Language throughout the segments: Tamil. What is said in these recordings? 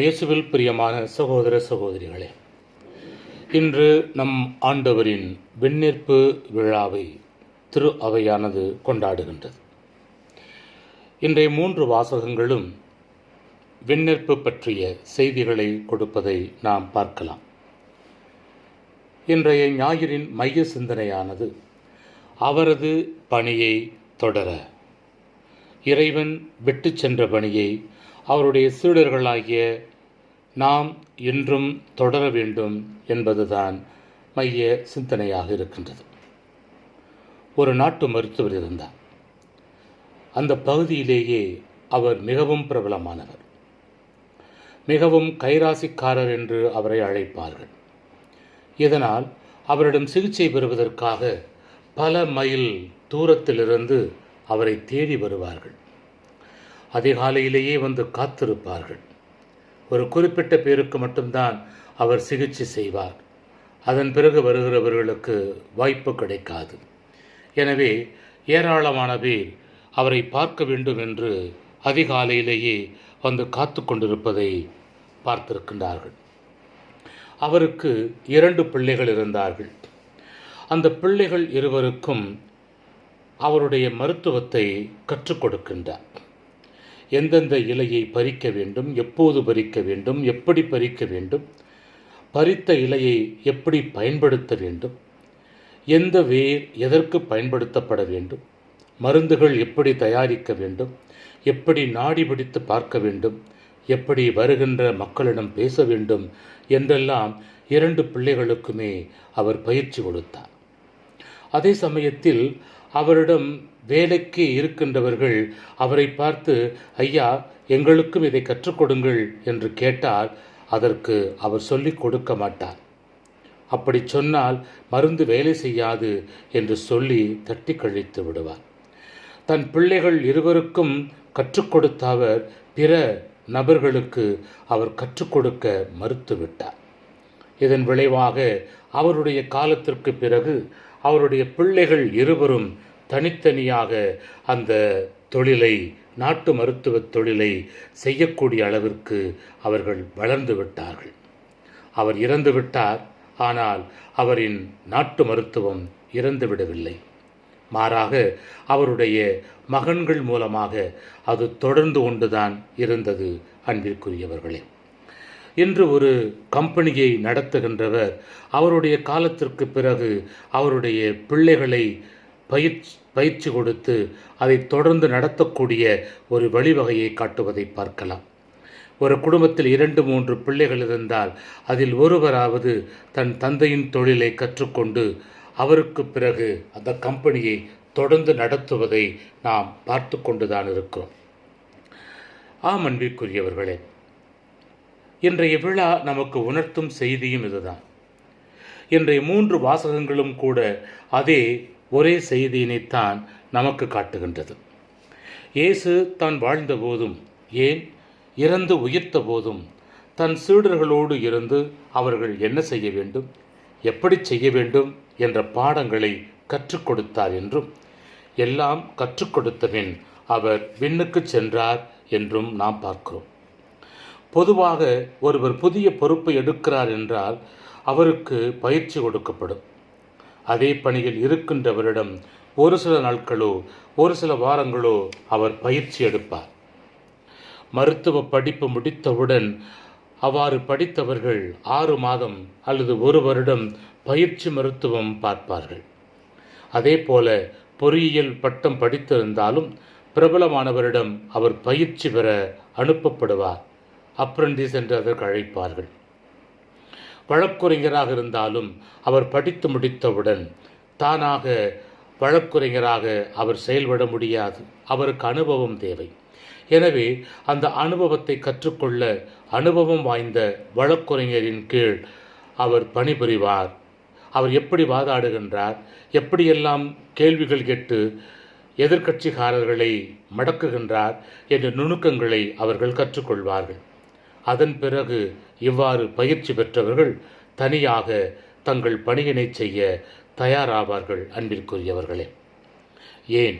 இயேசுவில் பிரியமான சகோதர சகோதரிகளே இன்று நம் ஆண்டவரின் விண்ணேற்பு விழாவை திரு அவையானது கொண்டாடுகின்றது. இன்றைய மூன்று வாசகங்களும் விண்ணேற்பு பற்றிய செய்திகளை கொடுப்பதை நாம் பார்க்கலாம். இன்றைய ஞாயிறின் மைய சிந்தனையானது அவரது பணியை தொடர இறைவன் விட்டு சென்ற பணியை அவருடைய சீடர்களாகிய நாம் இன்றும் தொடர வேண்டும் என்பதுதான் மைய சிந்தனையாக இருக்கின்றது. ஒரு நாட்டு மருத்துவர் இருந்தார். அந்த பகுதியிலேயே அவர் மிகவும் பிரபலமானவர். மிகவும் கைராசிக்காரர் என்று அவரை அழைப்பார்கள். இதனால் அவரிடம் சிகிச்சை பெறுவதற்காக பல மைல் தூரத்திலிருந்து அவரை தேடி வருவார்கள். அதிகாலையிலேயே வந்து காத்திருப்பார்கள். ஒரு குறிப்பிட்ட பேருக்கு மட்டும்தான் அவர் சிகிச்சை செய்வார். அதன் பிறகு வருகிறவர்களுக்கு வாய்ப்பு கிடைக்காது. எனவே ஏராளமான பேர் அவரை பார்க்க வேண்டும் என்று அதிகாலையிலேயே வந்து காத்து கொண்டிருப்பதை பார்த்திருக்கின்றார்கள். அவருக்கு இரண்டு பிள்ளைகள் இருந்தார்கள். அந்த பிள்ளைகள் இருவருக்கும் அவருடைய மருத்துவத்தை கற்றுக் கொடுக்கின்றார். எந்தெந்த இலையை பறிக்க வேண்டும் எப்போது பறிக்க வேண்டும் எப்படி பறிக்க வேண்டும் பறித்த இலையை எப்படி பயன்படுத்த வேண்டும் எந்த வேர் எதற்கு பயன்படுத்தப்பட வேண்டும் மருந்துகள் எப்படி தயாரிக்க வேண்டும் எப்படி நாடி பிடித்து பார்க்க வேண்டும் எப்படி வருகின்ற மக்களிடம் பேச வேண்டும் என்றெல்லாம் இரண்டு பிள்ளைகளுக்குமே அவர் பயிற்சி கொடுத்தார். அதே சமயத்தில் அவரிடம் வேலைக்கு இருக்கின்றவர்கள் அவரை பார்த்து ஐயா எங்களுக்கும் இதை கற்றுக் கொடுங்கள் என்று கேட்டால் அதற்கு அவர் சொல்லிக் கொடுக்க மாட்டார். அப்படி சொன்னால் மருந்து வேலை செய்யாது என்று சொல்லி தட்டி கழித்து விடுவார். தன் பிள்ளைகள் இருவருக்கும் கற்றுக் கொடுத்த அவர் பிற நபர்களுக்கு அவர் கற்றுக் கொடுக்க மறுத்துவிட்டார் இதன் விளைவாக அவருடைய காலத்திற்கு பிறகு அவருடைய பிள்ளைகள் இருவரும் தனித்தனியாக அந்த தொழிலை நாட்டு மருத்துவ தொழிலை செய்யக்கூடிய அளவிற்கு அவர்கள் வளர்ந்து விட்டார்கள். அவர் இறந்து விட்டார் ஆனால் அவரின் நாட்டு மருத்துவம் இறந்து விடவில்லை. மாறாக அவருடைய மகன்கள் மூலமாக அது தொடர்ந்து கொண்டுதான் இருந்தது அன்பிற்குரியவர்களே. இன்று ஒரு கம்பெனியை நடத்துகின்றவர். அவருடைய காலத்திற்கு பிறகு அவருடைய பிள்ளைகளை பயிற்சி பயிற்சி கொடுத்து அதை தொடர்ந்து நடத்தக்கூடிய ஒரு வழிவகையை காட்டுவதை பார்க்கலாம். ஒரு குடும்பத்தில் இரண்டு மூன்று பிள்ளைகள் இருந்தால் அதில் ஒருவராவது தன் தந்தையின் தொழிலை கற்றுக்கொண்டு அவருக்கு பிறகு அந்த கம்பெனியை தொடர்ந்து நடத்துவதை நாம் பார்த்து கொண்டுதான் இருக்கிறோம். ஆம் அன்பிற்குரியவர்களே இன்றைய விழா நமக்கு உணர்த்தும் செய்தியும் இதுதான். இன்றைய மூன்று வாசகங்களும் கூட அதே ஒரே செய்தியினைத்தான் நமக்கு காட்டுகின்றது. இயேசு தான் வாழ்ந்த போதும் ஏன்? இறந்து உயிர்த்த போதும் தன் சீடர்களோடு இருந்து அவர்கள் என்ன செய்ய வேண்டும்? எப்படி செய்ய வேண்டும் என்ற பாடங்களை கற்றுக் கொடுத்தார் என்றும் எல்லாம் கற்றுக் கொடுத்தபின் அவர் விண்ணுக்கு சென்றார் என்றும் நாம் பார்க்கிறோம். பொதுவாக ஒருவர் புதிய பொறுப்பை எடுக்கிறார் என்றால் அவருக்கு பயிற்சி கொடுக்கப்படும். அதே பணியில் இருக்கின்றவரிடம் ஒரு சில நாட்களோ ஒரு சில வாரங்களோ அவர் பயிற்சி எடுப்பார். மருத்துவ படிப்பு முடித்தவுடன் அவ்வாறு படித்தவர்கள் ஆறு மாதம் அல்லது ஒரு வருடம் பயிற்சி மருத்துவம் பார்ப்பார்கள். அதே போல பொறியியல் பட்டம் படித்திருந்தாலும் பிரபலமானவரிடம் அவர் பயிற்சி பெற அனுப்பப்படுவார். அப்ரண்டிஸ் என்று அதற்கு அழைப்பார்கள். வழக்குரைஞராக இருந்தாலும் அவர் படித்து முடித்தவுடன் தானாக வழக்குரைஞராக அவர் செயல்பட முடியாது. அவருக்கு அனுபவம் தேவை. எனவே அந்த அனுபவத்தை கற்றுக்கொள்ள அனுபவம் வாய்ந்த வழக்குரைஞரின் கீழ் அவர் பணிபுரிவார். அவர் எப்படி வாதாடுகின்றார்? எப்படியெல்லாம் கேள்விகள் கேட்டு எதிர்க்கட்சிக்காரர்களை மடக்குகின்றார்? என்ற நுணுக்கங்களை அவர்கள் கற்றுக்கொள்வார்கள். அதன் பிறகு இவ்வாறு பயிற்சி பெற்றவர்கள் தனியாக தங்கள் பணியினை செய்ய தயாராவார்கள் அன்பிற்குரியவர்களே. ஏன்?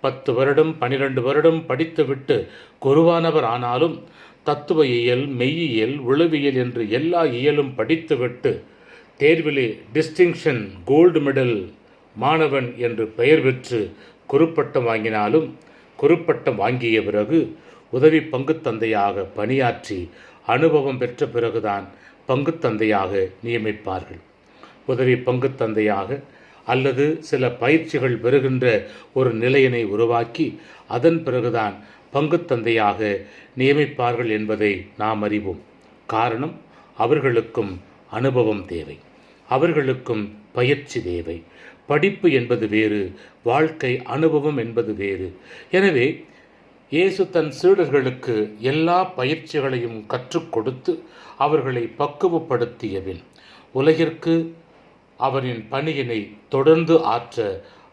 பத்து வருடம் பனிரெண்டு வருடம் படித்துவிட்டு குருவானவர் ஆனாலும் தத்துவ இயல் மெய்யியல் உளவியல் என்று எல்லா இயலும் படித்துவிட்டு தேர்விலே டிஸ்டிங்ஷன் கோல்டு மெடல் மாணவன் என்று பெயர் பெற்று குறுப்பட்டம் வாங்கினாலும் குறுப்பட்டம் வாங்கிய பிறகு உதவி பங்குத் தந்தையாக பணியாற்றி அனுபவம் பெற்ற பிறகுதான் பங்குத்தந்தையாக நியமிப்பார்கள். உதவி பங்குத்தந்தையாக அல்லது சில பயிற்சிகள் பெறுகின்ற ஒரு நிலையினை உருவாக்கி அதன் பிறகுதான் பங்குத் தந்தையாக நியமிப்பார்கள் என்பதை நாம் அறிவோம். காரணம் அவர்களுக்கும் அனுபவம் தேவை. அவர்களுக்கும் பயிற்சி தேவை. படிப்பு என்பது வேறு வாழ்க்கை அனுபவம் என்பது வேறு. எனவே இயேசு தன் சீடர்களுக்கு எல்லா பயிற்சிகளையும் கற்றுக் கொடுத்து அவர்களை பக்குவப்படுத்தியபின் உலகிற்கு அவரின் பணியினை தொடர்ந்து ஆற்ற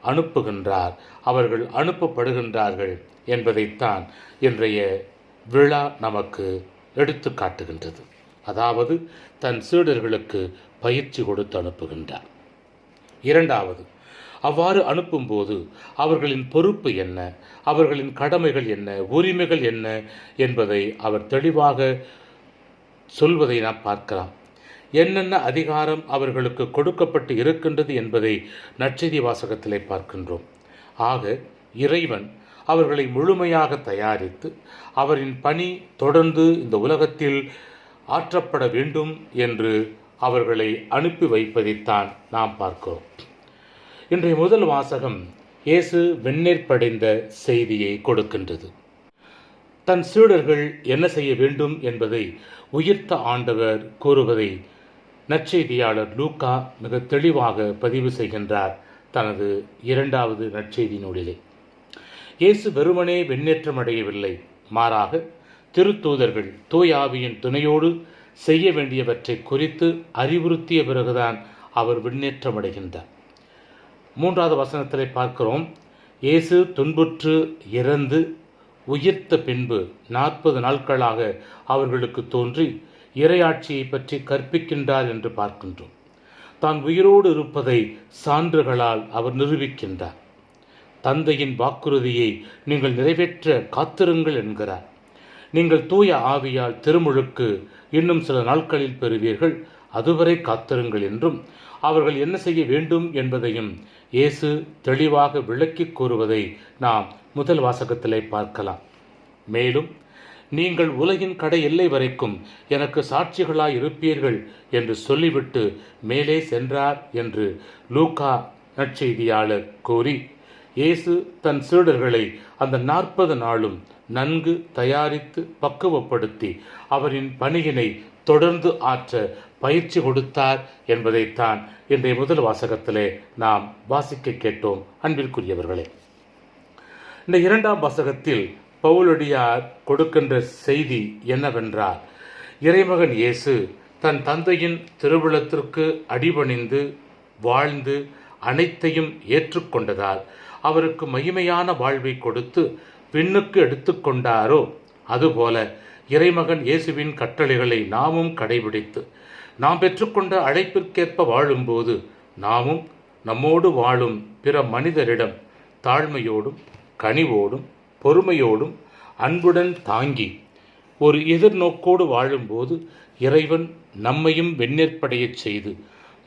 அனுப்புகின்றார். அவர்கள் அனுப்பப்படுகின்றார்கள் என்பதைத்தான் இன்றைய விழா நமக்கு எடுத்து காட்டுகின்றது. அதாவது தன் சீடர்களுக்கு பயிற்சி கொடுத்து அனுப்புகின்றார். இரண்டாவது அவ்வாறு அனுப்பும்போது அவர்களின் பொறுப்பு என்ன? அவர்களின் கடமைகள் என்ன? உரிமைகள் என்ன? என்பதை அவர் தெளிவாக சொல்வதை நாம் பார்க்கலாம். என்னென்ன அதிகாரம் அவர்களுக்கு கொடுக்கப்பட்டு இருக்கின்றது என்பதை நற்செய்தி வாசகத்திலே பார்க்கின்றோம். ஆக இறைவன் அவர்களை முழுமையாக தயாரித்து அவரின் பணி தொடர்ந்து இந்த உலகத்தில் ஆற்றப்பட வேண்டும் என்று அவர்களை அனுப்பி வைப்பதைத்தான் நாம் பார்க்கிறோம். இன்றைய முதல் வாசகம் இயேசு வெண்ணீர் படைந்த செய்தியை கொடுக்கின்றது. தன் சீடர்கள் என்ன செய்ய வேண்டும் என்பதை உயிர்த்த ஆண்டவர் கூறுவதை நற்செய்தியாளர் லூக்கா மிக தெளிவாக பதிவு செய்கின்றார் தனது இரண்டாவது நற்செய்தி நூலிலே இயேசு வெறுமனே வெண்ணேற்றம் அடையவில்லை. மாறாக திருத்தூதர்கள் தூயாவியின் துணையோடு செய்ய வேண்டியவற்றை குறித்து அறிவுறுத்திய பிறகுதான் அவர் விண்ணேற்றமடைகின்றார் மூன்றாவது வசனத்தை பார்க்கிறோம். இயேசு துன்புற்று இறந்து உயிர்த்த பின்பு நாற்பது நாட்களாக அவர்களுக்கு தோன்றி இரையாட்சியை பற்றி கற்பிக்கின்றார் என்று பார்க்கின்றோம். தான் உயிரோடு இருப்பதை சான்றுகளால் அவர் நிரூபிக்கின்றார். தந்தையின் வாக்குறுதியை நீங்கள் நிறைவேற்ற காத்திருங்கள் என்கிறார். நீங்கள் தூய ஆவியால் திருமுழுக்கு இன்னும் சில நாட்களில் பெறுவீர்கள். அதுவரை காத்திருங்கள் என்றும் அவர்கள் என்ன செய்ய வேண்டும் என்பதையும் இயேசு தெளிவாக விளக்கி கூறுவதை நாம் முதல் வாசகத்திலே பார்க்கலாம். மேலும் நீங்கள் உலகின் கடை எல்லை வரைக்கும் எனக்கு சாட்சிகளாய் இருப்பீர்கள் என்று சொல்லிவிட்டு மேலே சென்றார் என்று லூகா நற்செய்தியாளர் கூறி இயேசு தன் சீடர்களை அந்த நாற்பது நாளும் நன்கு தயாரித்து பக்குவப்படுத்தி அவரின் பணியினை தொடர்ந்து ஆற்ற பயிற்சி கொடுத்தார் என்பதைத்தான் இன்றைய முதல் வாசகத்திலே நாம் வாசிக்க கேட்டோம். அன்பிற்குரியவர்களே இந்த இரண்டாம் வாசகத்தில் பவுலடியார் கொடுக்கின்ற செய்தி என்னவென்றால் இறைமகன் இயேசு தன் தந்தையின் திருவிழத்திற்கு அடிபணிந்து வாழ்ந்து அனைத்தையும் ஏற்றுக்கொண்டதால் அவருக்கு மகிமையான வாழ்வை கொடுத்து விண்ணுக்கு எடுத்துக்கொண்டாரோ அதுபோல இறைமகன் இயேசுவின் கட்டளைகளை நாமும் கடைபிடித்து நாம் பெற்றுக்கொண்ட அழைப்பிற்கேற்ப வாழும்போது நாமும் நம்மோடு வாழும் பிற மனிதரிடம் தாழ்மையோடும் கனிவோடும் பொறுமையோடும் அன்புடன் தாங்கி ஒரு எதிர்நோக்கோடு வாழும்போது இறைவன் நம்மையும் வெண்ணேற்படையச் செய்து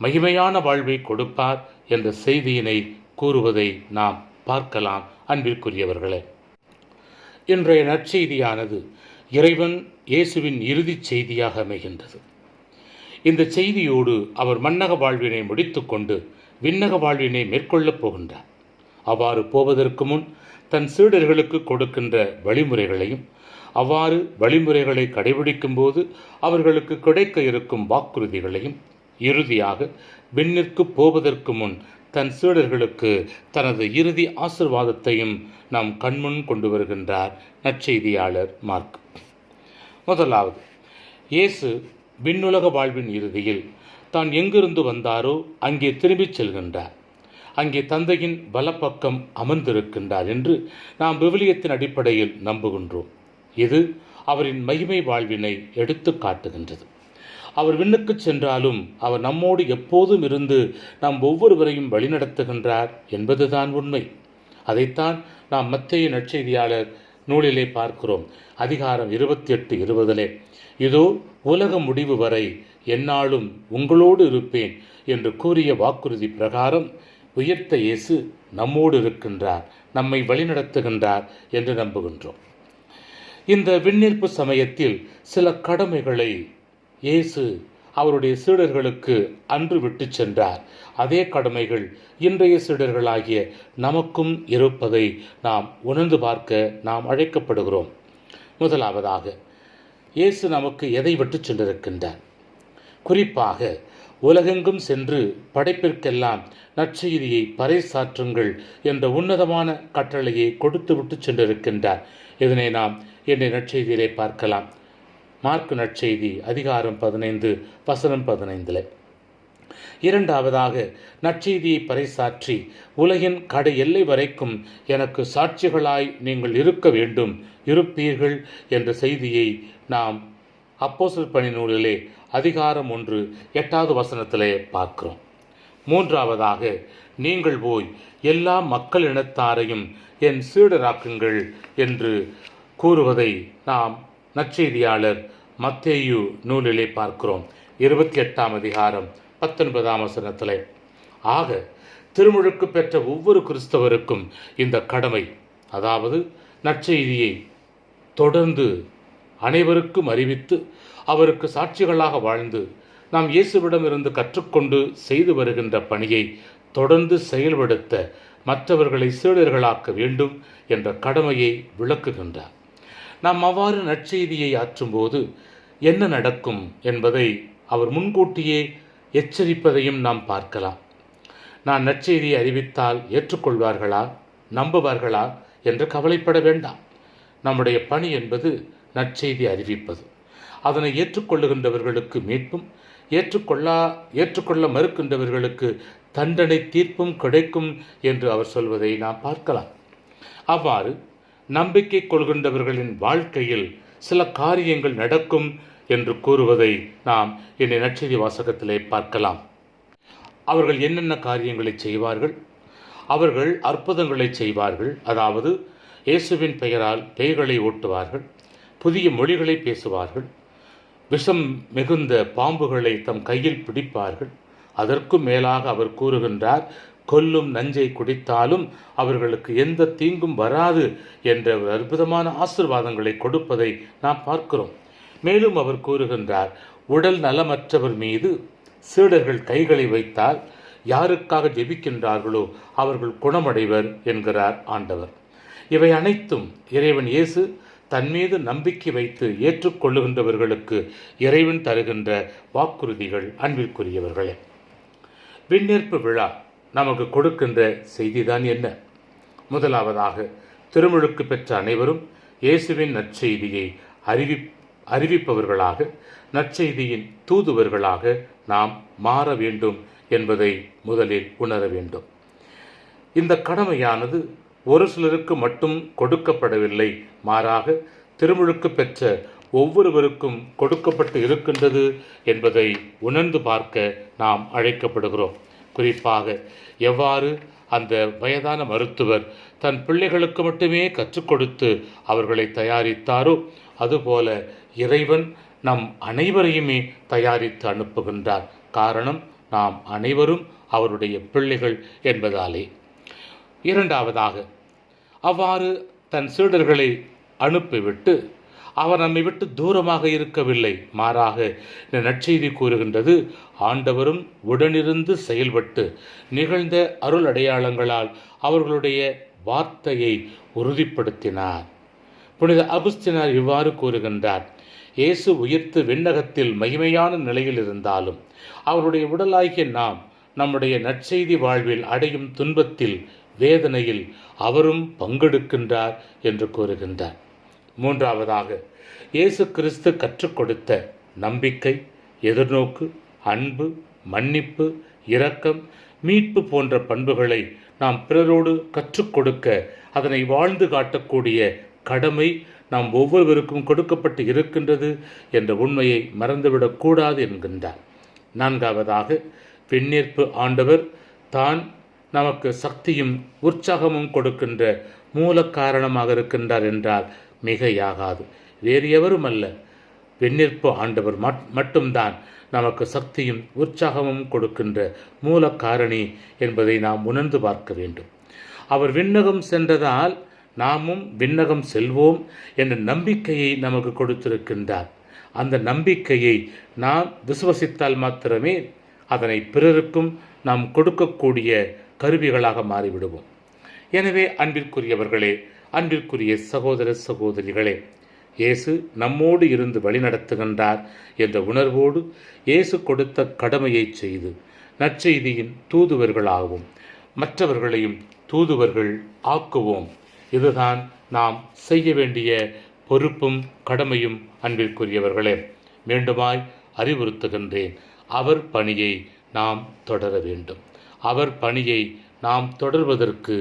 மகிமையான வாழ்வை கொடுப்பார் என்ற செய்தியினை கூறுவதை நாம் பார்க்கலாம். அன்பிற்குரியவர்களே இன்றைய நற்செய்தியானது இறைவன் இயேசுவின் இறுதிச் செய்தியாக அமைகின்றது. இந்த செய்தியோடு அவர் மன்னக வாழ்வினை முடித்துக்கொண்டு விண்ணக வாழ்வினை மேற்கொள்ளப் போகின்றார். அவ்வாறு போவதற்கு முன் தன் சீடர்களுக்கு கொடுக்கின்ற வழிமுறைகளையும் அவ்வாறு வழிமுறைகளை கடைபிடிக்கும் போது அவர்களுக்கு கிடைக்க இருக்கும் வாக்குறுதிகளையும் இறுதியாக விண்ணிற்கு போவதற்கு முன் தன் சீடர்களுக்கு தனது இறுதி ஆசிர்வாதத்தையும் நாம் கண்முன் கொண்டு வருகின்றார் நற்செய்தியாளர் மார்க். முதலாவது இயேசு விண்ணுலக வாழ்வின் இறுதியில் தான் எங்கிருந்து வந்தாரோ அங்கே திரும்பிச் செல்கின்றார். அங்கே தந்தையின் வலப்பக்கம் அமர்ந்திருக்கின்றார் என்று நாம் விவிலியத்தின் அடிப்படையில் நம்புகின்றோம். இது அவரின் மகிமை வாழ்வினை எடுத்து காட்டுகின்றது. அவர் விண்ணுக்கு சென்றாலும் அவர் நம்மோடு எப்போதும் இருந்து நாம் ஒவ்வொருவரையும் வழிநடத்துகின்றார் என்பதுதான் உண்மை. அதைத்தான் நாம் மத்திய நற்செய்தியாளர் நூலிலே பார்க்கிறோம். அதிகாரம் இருபத்தி எட்டு இருபதிலே இதோ உலக முடிவு வரை எந்நாளும் உங்களோடு இருப்பேன் என்று கூறிய வாக்குறுதி பிரகாரம் உயர்த்த இயேசு நம்மோடு இருக்கின்றார் நம்மை வழிநடத்துகின்றார் என்று நம்புகின்றோம். இந்த விண்ணிற்பு சமயத்தில் சில கடமைகளை இயேசு அவருடைய சீடர்களுக்கு அன்று விட்டு சென்றார். அதே கடமைகள் இன்றைய சீடர்களாகிய நமக்கும் இருப்பதை நாம் உணர்ந்து பார்க்க நாம் அழைக்கப்படுகிறோம். முதலாவதாக இயேசு நமக்கு எதை விட்டு சென்றிருக்கின்றார்? குறிப்பாக உலகெங்கும் சென்று படைப்பிற்கெல்லாம் நற்செய்தியை பறைசாற்றுங்கள் என்ற உன்னதமான கட்டளையை கொடுத்துவிட்டு சென்றிருக்கின்றார். இதனை நாம் என்னை நற்செய்தியிலே பார்க்கலாம். மார்க் நற்செய்தி அதிகாரம் பதினைந்து வசனம் பதினைந்தில். இரண்டாவதாக நற்செய்தியை பறைசாற்றி உலகின் கடை எல்லை வரைக்கும் எனக்கு சாட்சிகளாய் நீங்கள் இருக்க வேண்டும் இருப்பீர்கள் என்ற செய்தியை நாம் அப்போசல் பணி நூலிலே அதிகாரம் ஒன்று எட்டாவது வசனத்திலே பார்க்கிறோம். மூன்றாவதாக நீங்கள் போய் எல்லா மக்கள் இனத்தாரையும் என் சீடராக்குங்கள் என்று கூறுவதை நாம் நற்செய்தியாளர் மத்தேயு நூலிலே பார்க்கிறோம். இருபத்தி எட்டாம் அதிகாரம் பத்தொன்பதாம் வசனத்தில். ஆக திருமுழுக்கு பெற்ற ஒவ்வொரு கிறிஸ்தவருக்கும் இந்த கடமை அதாவது நற்செய்தியை தொடர்ந்து அனைவருக்கும் அறிவித்து அவருக்கு சாட்சிகளாக வாழ்ந்து நாம் இயேசுவிடமிருந்து கற்றுக்கொண்டு செய்து வருகின்ற பணியை தொடர்ந்து செயல்படுத்த மற்றவர்களை சீடர்களாக்க வேண்டும் என்ற கடமையை விளக்குகின்றார். நாம் அவ்வாறு நற்செய்தியை ஆற்றும்போது என்ன நடக்கும் என்பதை அவர் முன்கூட்டியே எச்சரிப்பதையும் நாம் பார்க்கலாம். நான் நற்செய்தியை அறிவித்தால் ஏற்றுக்கொள்வார்களா நம்புவார்களா என்று கவலைப்பட வேண்டாம். நம்முடைய பணி என்பது நற்செய்தி அறிவிப்பது. அதனை ஏற்றுக்கொள்ளுகின்றவர்களுக்கு மீட்பும் ஏற்றுக்கொள்ளா ஏற்றுக்கொள்ள மறுக்கின்றவர்களுக்கு தண்டனை தீர்ப்பும் கிடைக்கும் என்று அவர் சொல்வதை நாம் பார்க்கலாம். அவ்வாறு நம்பிக்கை கொள்கின்றவர்களின் வாழ்க்கையில் சில காரியங்கள் நடக்கும் என்று கூறுவதை நாம் என்னை நற்செய்தி வாசகத்திலே பார்க்கலாம். அவர்கள் என்னென்ன காரியங்களை செய்வார்கள்? அவர்கள் அற்புதங்களை செய்வார்கள். அதாவது இயேசுவின் பெயரால் பேய்களை ஓட்டுவார்கள் புதிய மொழிகளை பேசுவார்கள் விஷம் மிகுந்த பாம்புகளை தம் கையில் பிடிப்பார்கள். அதற்கும் மேலாக அவர் கூறுகின்றார் கொல்லும் நஞ்சை குடித்தாலும் அவர்களுக்கு எந்த தீங்கும் வராது என்ற ஒரு அற்புதமான ஆசிர்வாதங்களை கொடுப்பதை நாம் பார்க்கிறோம். மேலும் அவர் கூறுகின்றார் உடல் நலமற்றவர் மீது சீடர்கள் கைகளை வைத்தால் யாருக்காக ஜெபிக்கின்றார்களோ அவர்கள் குணமடைவர் என்கிறார் ஆண்டவர். இவை அனைத்தும் இறைவன் இயேசு தன் மீது நம்பிக்கை வைத்து ஏற்றுக்கொள்ளுகின்றவர்களுக்கு இறைவன் தருகின்ற வாக்குறுதிகள் அன்பிற்குரியவர்களே. விண்ணேற்பு விழா நமக்கு கொடுக்கின்ற செய்திதான் என்ன? முதலாவதாக திருமுழுக்கு பெற்ற அனைவரும் இயேசுவின் நற்செய்தியை அறிவி அறிவிப்பவர்களாக நற்செய்தியின் தூதுவர்களாக நாம் மாற வேண்டும் என்பதை முதலில் உணர வேண்டும். இந்த கடமையானது ஒரு சிலருக்கு மட்டும் கொடுக்கப்படவில்லை. மாறாக திருமுழுக்கு பெற்ற ஒவ்வொருவருக்கும் கொடுக்கப்பட்டு இருக்கின்றது என்பதை உணர்ந்து பார்க்க நாம் அழைக்கப்படுகிறோம். குறிப்பாக எவ்வாறு அந்த வயதான மருத்துவர் தன் பிள்ளைகளுக்கு மட்டுமே கற்றுக் கொடுத்து அவர்களை தயாரித்தாரோ அதுபோல இறைவன் நம் அனைவரையுமே தயாரித்து அனுப்புகின்றார். காரணம் நாம் அனைவரும் அவருடைய பிள்ளைகள் என்பதாலே. இரண்டாவதாக அவ்வாறு தன் சீடர்களை அனுப்பிவிட்டு அவர் நம்மை விட்டு தூரமாக இருக்கவில்லை. மாறாக இந்த நற்செய்தி கூறுகின்றது ஆண்டவரும் உடனிருந்து செயல்பட்டு நிகழ்ந்த அருள் அடையாளங்களால் அவர்களுடைய வார்த்தையை உறுதிப்படுத்தினார். புனித அகுஸ்தினார் இவ்வாறு கூறுகின்றார் இயேசு உயிர்த்து விண்ணகத்தில் மகிமையான நிலையில் இருந்தாலும் அவருடைய உடலாகிய நாம் நம்முடைய நற்செய்தி வாழ்வில் அடையும் துன்பத்தில் வேதனையில் அவரும் பங்கெடுக்கின்றார் என்று கூறுகின்றார். மூன்றாவதாக இயேசு கிறிஸ்து கற்றுக் கொடுத்த நம்பிக்கை எதிர்நோக்கு அன்பு மன்னிப்பு இரக்கம் மீட்பு போன்ற பண்புகளை நாம் பிறரோடு கற்றுக் கொடுக்க அதனை வாழ்ந்து காட்டக்கூடிய கடமை நாம் ஒவ்வொருவருக்கும் கொடுக்கப்பட்டு இருக்கின்றது என்ற உண்மையை மறந்துவிடக்கூடாது என்கின்றார். நான்காவதாக விண்ணேற்பு ஆண்டவர் தான் நமக்கு சக்தியும் உற்சாகமும் கொடுக்கின்ற மூல காரணமாக இருக்கின்றார் என்றால் மிகையாகாது. வேறு எவரும் அல்ல விண்ணிற்பு ஆண்டவர் மட்- மட்டும்தான் நமக்கு சக்தியும் உற்சாகமும் கொடுக்கின்ற மூல காரணி என்பதை நாம் உணர்ந்து பார்க்க வேண்டும். அவர் விண்ணகம் சென்றதால் நாமும் விண்ணகம் செல்வோம் என்ற நம்பிக்கையை நமக்கு கொடுத்திருக்கின்றார். அந்த நம்பிக்கையை நாம் விசுவசித்தால் மாத்திரமே அதனை பிறருக்கும் நாம் கொடுக்கக்கூடிய கருவிகளாக மாறிவிடுவோம். எனவே அன்பிற்குரியவர்களே அன்பிற்குரிய சகோதர சகோதரிகளே இயேசு நம்மோடு இருந்து வழிநடத்துகின்றார் என்ற உணர்வோடு இயேசு கொடுத்த கடமையை செய்து நற்செய்தியின் தூதுவர்களாகவும் மற்றவர்களையும் தூதுவர்கள் ஆக்குவோம். இதுதான் நாம் செய்ய வேண்டிய பொறுப்பும் கடமையும் அன்பிற்குரியவர்களே மீண்டுமாய் அறிவுறுத்துகின்றேன். அவர் பணியை நாம் தொடர வேண்டும். அவர் பணியை நாம் தொடர்வதற்கு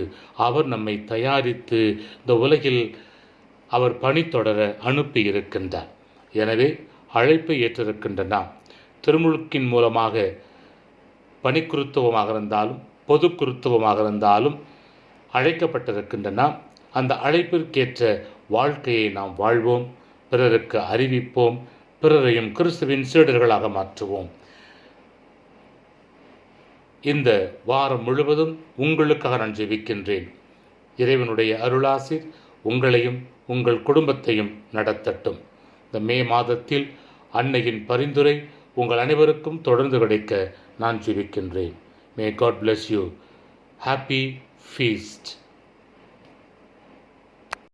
அவர் நம்மை தயாரித்து இந்த உலகில் அவர் பணி தொடர அனுப்பி இருக்கின்றார் எனவே அழைப்பை ஏற்றிருக்கின்ற நாம் திருமுழுக்கின் மூலமாக பணிக்குருத்துவமாக இருந்தாலும் பொது குருத்துவமாக இருந்தாலும் அழைக்கப்பட்டிருக்கின்ற நாம் அந்த அழைப்பிற்கேற்ற வாழ்க்கையை நாம் வாழ்வோம் பிறருக்கு அறிவிப்போம் பிறரையும் கிறிஸ்துவின் சீடர்களாக மாற்றுவோம். இந்த வாரம் முழுவதும் உங்களுக்காக நான் ஜெபிக்கின்றேன். இறைவனுடைய அருளாசிர் உங்களையும் உங்கள் குடும்பத்தையும் நடத்தட்டும். இந்த மே மாதத்தில் அன்னையின் பரிந்துரை உங்கள் அனைவருக்கும் தொடர்ந்து கிடைக்க நான் ஜெபிக்கின்றேன். May God bless you happy feast